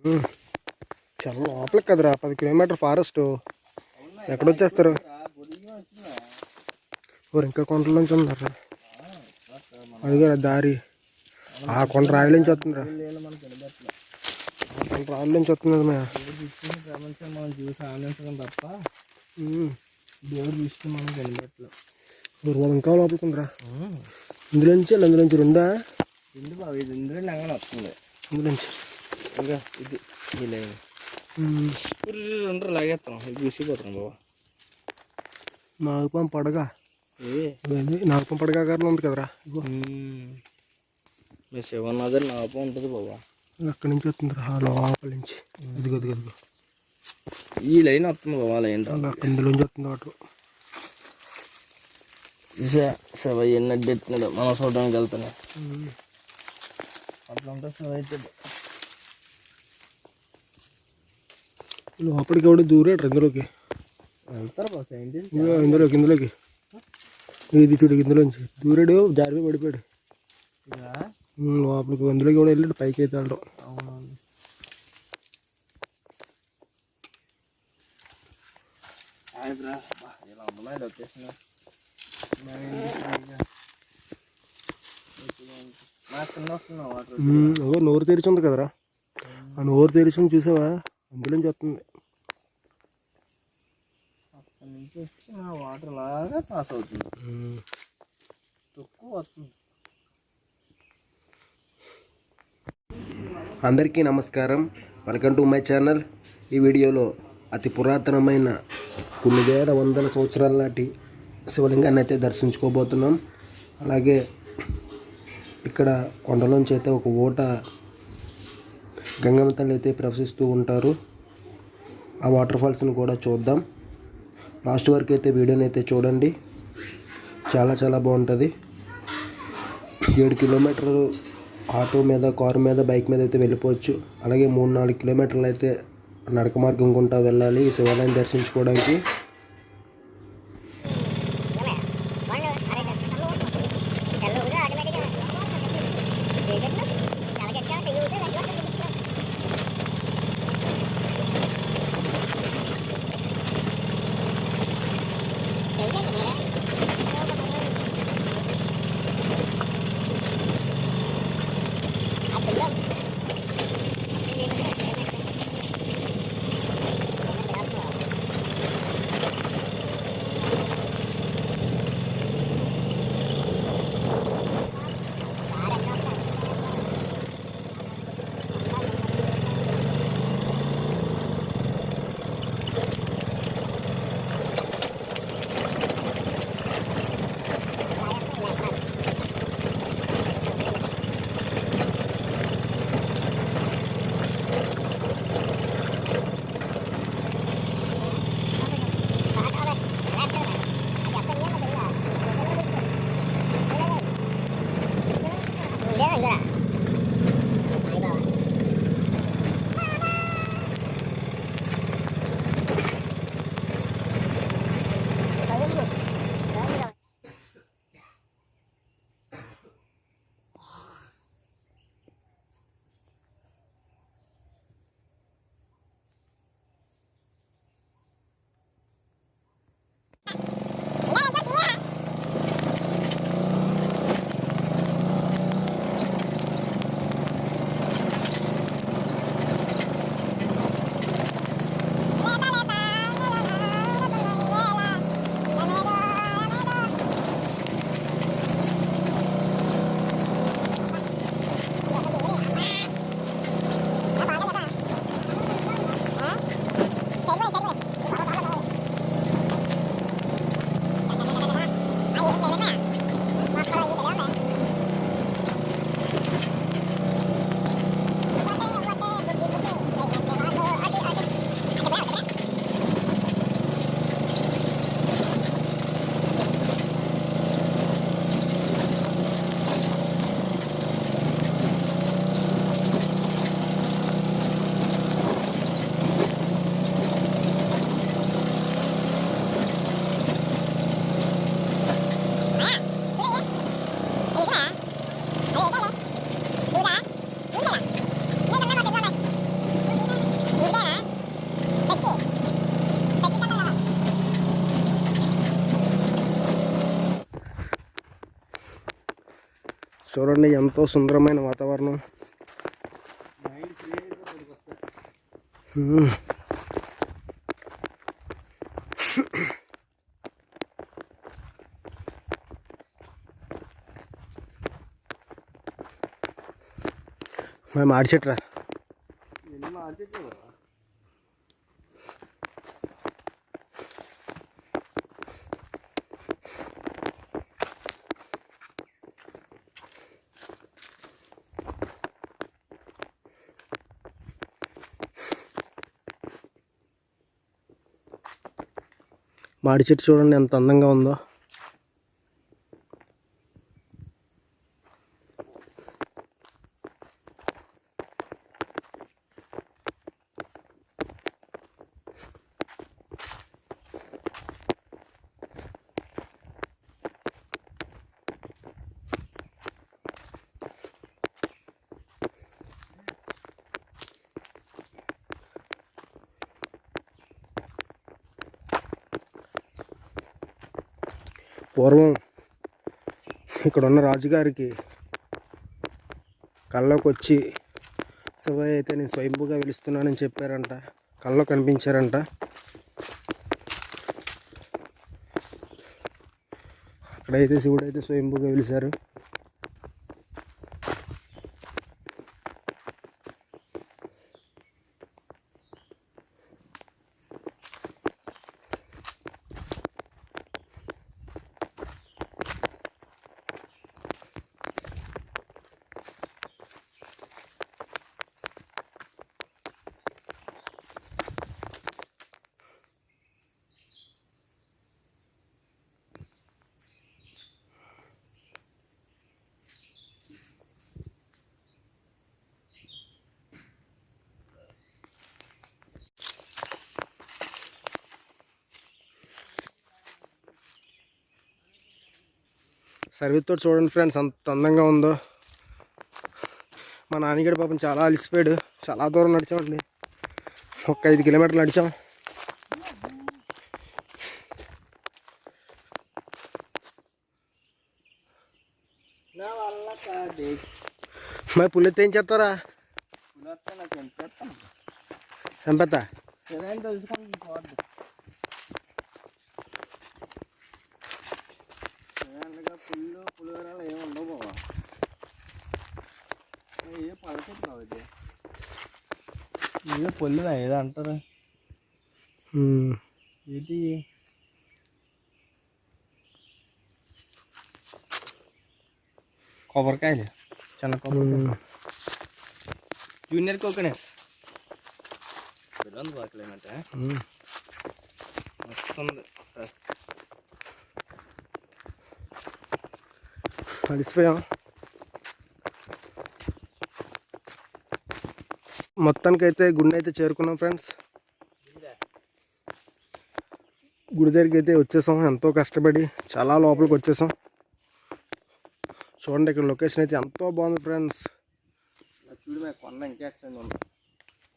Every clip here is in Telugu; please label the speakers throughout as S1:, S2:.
S1: చాలా లోపలికి కదరా పది కిలోమీటర్ ఫారెస్ట్ ఎక్కడొచ్చేస్తారు? ఊరు ఇంకా కొండలోంచి ఉన్నారు? అదిగా దారి. ఆ కొండ రాయల నుంచి వస్తుందిరా. కొండ రాయల నుంచి వస్తుంది మే
S2: ప్రపంచం మనం చూసి ఆనందించడం తప్ప. దేవుడు మనం కనిపెట్టలేం
S1: ఊరు వాళ్ళు ఇంకా లోపలికి ఉందిరా ఇందులోంచి అందులోంచి రెండా?
S2: ఇందు బాబు ఇది ఇందులో వస్తుంది.
S1: ఇందులోంచి.
S2: ఇంకా ఇది ఈ లైన్
S1: ఉమ్.
S2: రెండు లాగేస్తాం ఇది విసిగిపోతున్నాం బాబా
S1: నాగపం పడగా నాగపం పడగా గారిలో ఉంది కదరా
S2: మీ శివనాథర్ నాప ఉంటుంది బాబా
S1: అక్కడి నుంచి వస్తుందిరా ఆ లోపల నుంచి ఇదిగో ఇదిగో ఇదిగో
S2: ఈ లైన్ వస్తుంది బాబా లైన్ రా
S1: అక్కడ ఇందులోంచి వస్తుంది వాటర్
S2: శివ ఎన్ని అడ్డెత్తున్నాడు మనం చూడడానికి వెళ్తున్నాం అట్లా ఉంటే శివ అయితే
S1: లోపలికి ఎవడు దూరాడు ఇందులోకి. ఇందులోకి ఇందులోకి. ఇది చూడు ఇందులోంచి. దూరాడు జారిపోయి పడిపోయాడు. లోపలికి అందులోకి కూడా వెళ్ళాడు పైకి అయితే వెళ్ళడం నోరు తెరిచి ఉంది కదరా. ఆ నోరు తెరిచి చూసావా? అందులోంచి వస్తుంది
S2: అక్కడి నుంచి వచ్చి నా వాటర్ లాగా పాస్ అవుతుంది. తక్కువ వస్తుంది.
S1: అందరికీ నమస్కారం. వెల్కమ్ టు మై ఛానల్ ఈ వీడియోలో అతి పురాతనమైన కొన్ని వేల వందల సంవత్సరాల నాటి శివలింగాన్ని అయితే దర్శించుకోబోతున్నాం. అలాగే ఇక్కడ కొండలోంచి అయితే ఒక ఓట గంగమ్మ తల్లి అయితే ప్రవశిస్తూ ఉంటారు. ఆ వాటర్ ఫాల్స్ని కూడా చూద్దాం. లాస్ట్ వరకు అయితే వీడియోని అయితే చూడండి. చాలా చాలా బాగుంటుంది. ఏడు కిలోమీటర్లు ఆటో మీద కారు మీద బైక్ మీద అయితే వెళ్ళిపోవచ్చు. అలాగే మూడు నాలుగు కిలోమీటర్లు అయితే నడక మార్గం గుంటా వెళ్ళాలి ఈ శివాలయం దర్శించుకోవడానికి. చూడండి ఎంతో సుందరమైన వాతావరణం హ్మ్. మరి మాడి చెట్టు చూడండి ఎంత అందంగా ఉందో. పూర్వం ఇక్కడ ఉన్న రాజుగారికి కళ్ళలోకి వచ్చి శివయ్య అయితే నేను స్వయంభూగా పిలుస్తున్నానని చెప్పారంట. కళ్ళలో కనిపించారంట. అక్కడైతే శివుడైతే స్వయంభూగా పిలిచారు. సర్వీస్ తోటి చూడండి ఫ్రెండ్స్ అంత అందంగా ఉందో. మా నాన్నగడి పాపం చాలా అలసిపోయాడు. చాలా దూరం నడిచామండి. ఒక ఐదు కిలోమీటర్లు నడిచాం. మరి పుల్లెత్తి ఏం చేస్తారా
S2: ఎంపేస్తాను
S1: చంపేస్తా ഇത്
S2: പൊല്ലുതാ ഇതാണ്ടത് ഇത് കൊബർക്കായില്ലേ
S1: ചെണ്ണക്കൊബർ
S2: ജൂനിയർ കോക്കനട്സ് ಬಿಡೊಂದು ಬಾಕ್ಲೆ
S1: ಮತ್ತೆ
S2: ಮತ್ತೊಂದು
S1: ಅಡಿಸ್ಬೇಯ మొత్తానికైతే గుడిని అయితే చేరుకున్నాం ఫ్రెండ్స్. గుడి దగ్గరికి అయితే వచ్చేసాం. ఎంతో కష్టపడి చాలా లోపలికి వచ్చేసాం. చూడండి ఇక్కడ లొకేషన్ అయితే ఎంతో బాగుంది ఫ్రెండ్స్.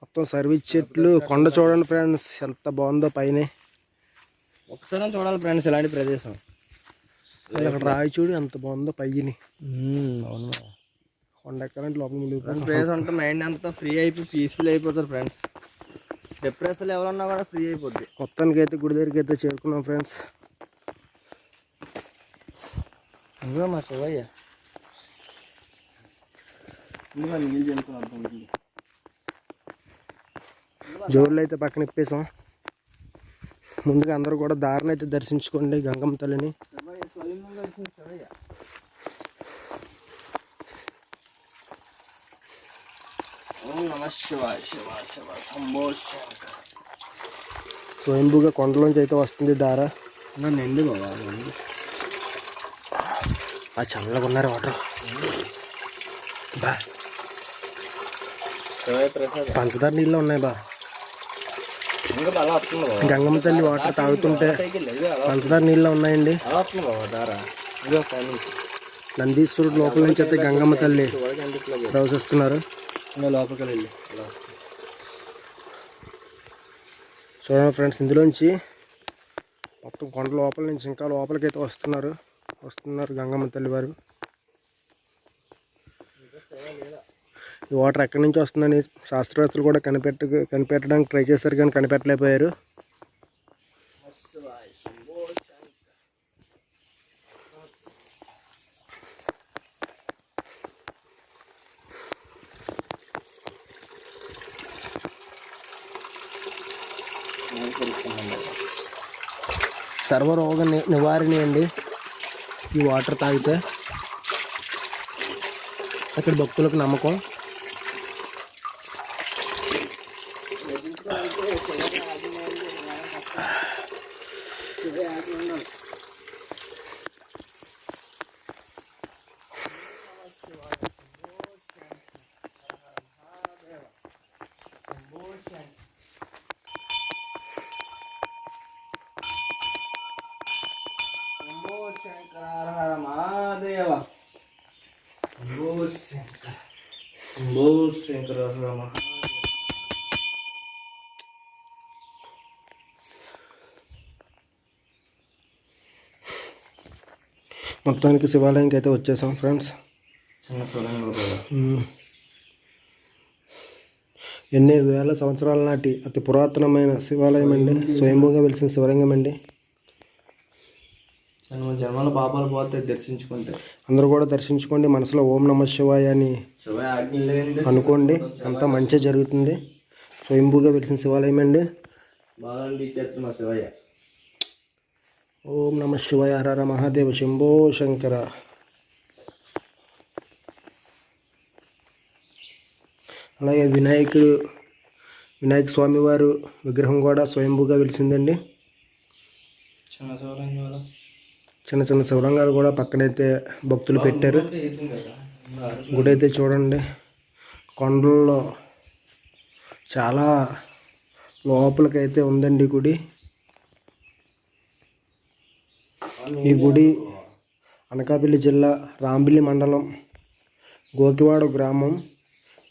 S1: మొత్తం సర్వీస్ చెట్లు కొండ చూడండి ఫ్రెండ్స్. ఎంత బాగుందో పైన.
S2: ఒకసారి చూడాలి ఫ్రెండ్స్ ఇలాంటి ప్రదేశం.
S1: అక్కడ రాయి చూడు ఎంత బాగుందో పైని.
S2: అవును.
S1: కొండ ఎక్కాలంటే లోపల మునిగిపోయింది.
S2: ప్లేస్ ఉంటే మైండ్ అంతా ఫ్రీ అయిపోయి పీస్ఫుల్ అయిపోతారు ఫ్రెండ్స్. డిప్రెషన్ ఎవరన్నా కూడా ఫ్రీ అయిపోద్ది.
S1: మొత్తానికి అయితే గుడి దగ్గరికి అయితే చేరుకున్నాం ఫ్రెండ్స్.
S2: ఇంకా మా శివయ్య.
S1: జోర్లు అయితే పక్కన ఇప్పేసాం. ముందుగా అందరూ కూడా దారిని అయితే దర్శించుకోండి గంగమ్మ తల్లిని
S2: శివయ్య స్వయంగా వచ్చింది శివయ్య ఓం నమ శివాయ శివ శివ శంభో శంకర.
S1: స్వయంభూగా కొండలోంచి అయితే వస్తుంది దార.
S2: నన్ను ఎందు బాబా?
S1: ఆ చల్లగా ఉన్నారు వాటర్. బా. పంచదార నీళ్ళు ఉన్నాయి బా. గంగమ్మ తల్లి వాటర్ తాగుతుంటే పంచదార నీళ్ళు ఉన్నాయండి. నందీశ్వరుడు లోపల నుంచి అయితే గంగమ్మ తల్లి ప్రవశిస్తున్నారు
S2: ఇంకా లోపలికి వెళ్ళి
S1: చూడండి ఫ్రెండ్స్ ఇందులోంచి మొత్తం కొండ లోపల నుంచి ఇంకా లోపలికి అయితే వస్తున్నారు. వస్తున్నారు గంగమ్మ తల్లి వారు. ఈ వాటర్ ఎక్కడి నుంచి వస్తుందని శాస్త్రవేత్తలు కూడా కనిపెట్ట కనిపెట్టడానికి ట్రై చేశారు కానీ కనిపెట్టలేకపోయారు. సర్వరోగ ని- నివారణి అండి. ఈ వాటర్ తాగితే. అక్కడ భక్తులకు నమ్మకం
S2: శంభో శంకర హర హర మహాదేవ శంభో శంకర శంభో
S1: మొత్తానికి శివాలయంకి అయితే వచ్చేసాం ఫ్రెండ్స్
S2: చిన్న.
S1: ఎన్ని వేల సంవత్సరాల నాటి అతి పురాతనమైన శివాలయం అండి. స్వయంభూగా వెలిసిన శివలింగం అండి.
S2: జన్మ జన్మల పాపాలు పోతే దర్శించుకుంటే.
S1: అందరూ కూడా దర్శించుకోండి. మనసులో ఓం నమ శివాయ అని అనుకోండి. అంతా మంచి జరుగుతుంది. స్వయంభూగా వెలిసిన శివాలయం అండి. ఓం నమ శివాయ. హర హర మహాదేవ శంభో శంకర. అలాగే వినాయకుడు వినాయక స్వామి వారు విగ్రహం కూడా స్వయంభూగా వెలిసిందండి.
S2: చిన్న
S1: చిన్న శివలింగాలు కూడా పక్కనైతే భక్తులు పెట్టారు. గుడి అయితే చూడండి. కొండల్లో చాలా లోపలికైతే ఉందండి గుడి. ఈ గుడి అనకాపల్లి జిల్లా రాంబిల్లి మండలం గోకివాడ గ్రామం.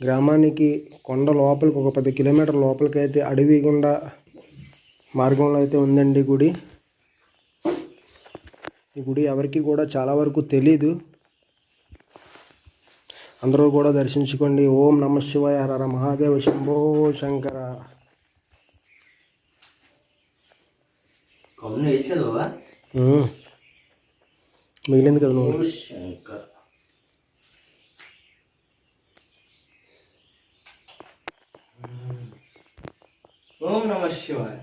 S1: గ్రామానికి కొండ లోపలికి ఒక పది కిలోమీటర్ లోపలికి అయితే అడవి గుండా మార్గంలో అయితే ఉందండి గుడి. ఈ గుడి ఎవరికి కూడా చాలా వరకు తెలీదు. అందరూ కూడా దర్శించుకోండి. ఓం నమ శివాయ హర మహాదేవ శంభో శంకర. మిగిలింది కదా నువ్వు?
S2: ఓం నమ శివాయ.